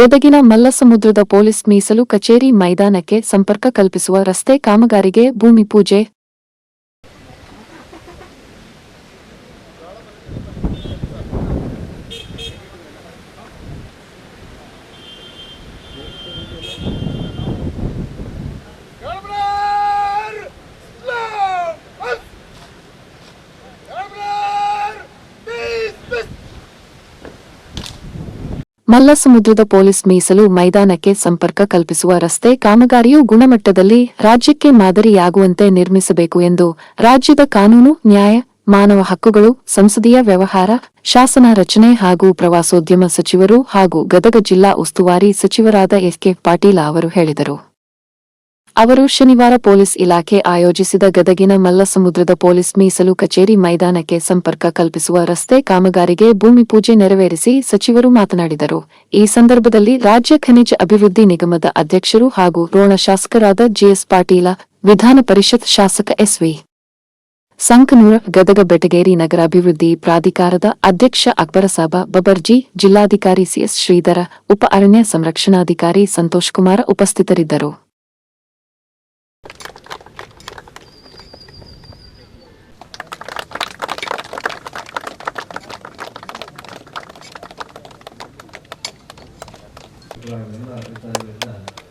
ಗದಗಿನ ಮಲ್ಲಸಮುದ್ರದ ಪೊಲೀಸ್ ಮೀಸಲು ಕಚೇರಿ ಮೈದಾನಕ್ಕೆ ಸಂಪರ್ಕ ಕಲ್ಪಿಸುವ ರಸ್ತೆ ಕಾಮಗಾರಿಗೆ ಭೂಮಿ ಪೂಜೆ. ಮಲ್ಲಸಮುದ್ರದ ಪೊಲೀಸ್ ಮೀಸಲು ಮೈದಾನಕ್ಕೆ ಸಂಪರ್ಕ ಕಲ್ಪಿಸುವ ರಸ್ತೆ ಕಾಮಗಾರಿಯು ಗುಣಮಟ್ಟದಲ್ಲಿ ರಾಜ್ಯಕ್ಕೆ ಮಾದರಿಯಾಗುವಂತೆ ನಿರ್ಮಿಸಬೇಕು ಎಂದು ರಾಜ್ಯದ ಕಾನೂನು, ನ್ಯಾಯ, ಮಾನವ ಹಕ್ಕುಗಳು, ಸಂಸದೀಯ ವ್ಯವಹಾರ, ಶಾಸನ ರಚನೆ ಹಾಗೂ ಪ್ರವಾಸೋದ್ಯಮ ಸಚಿವರು ಹಾಗೂ ಗದಗ ಜಿಲ್ಲಾ ಉಸ್ತುವಾರಿ ಸಚಿವರಾದ ಎಸ್ಕೆ ಪಾಟೀಲ ಅವರು ಹೇಳಿದರು. ಅವರು ಶನಿವಾರ ಪೊಲೀಸ್ ಇಲಾಖೆ ಆಯೋಜಿಸಿದ ಗದಗಿನ ಮಲ್ಲಸಮುದ್ರದ ಪೊಲೀಸ್ ಮೀಸಲು ಕಚೇರಿ ಮೈದಾನಕ್ಕೆ ಸಂಪರ್ಕ ಕಲ್ಪಿಸುವ ರಸ್ತೆ ಕಾಮಗಾರಿಗೆ ಭೂಮಿ ಪೂಜೆ ನೆರವೇರಿಸಿ ಸಚಿವರು ಮಾತನಾಡಿದರು. ಈ ಸಂದರ್ಭದಲ್ಲಿ ರಾಜ್ಯ ಖನಿಜ ಅಭಿವೃದ್ಧಿ ನಿಗಮದ ಅಧ್ಯಕ್ಷರು ಹಾಗೂ ರೋಣ ಶಾಸಕರಾದ ಜಿಎಸ್ ಪಾಟೀಲ, ವಿಧಾನ ಪರಿಷತ್ ಶಾಸಕ ಎಸ್ವಿ ಸಂಕನೂರ, ಗದಗ ಬೆಟಗೇರಿ ನಗರಾಭಿವೃದ್ಧಿ ಪ್ರಾಧಿಕಾರದ ಅಧ್ಯಕ್ಷ ಅಕ್ಬರಸಾಬ ಬಬರ್ಜಿ ಜಿಲ್ಲಾಧಿಕಾರಿ ಸಿಎಸ್ ಶ್ರೀಧರ, ಉಪ ಅರಣ್ಯ ಸಂರಕ್ಷಣಾಧಿಕಾರಿ ಸಂತೋಷ್ ಕುಮಾರ ಉಪಸ್ಥಿತರಿದ್ದರು. Well, I 咱这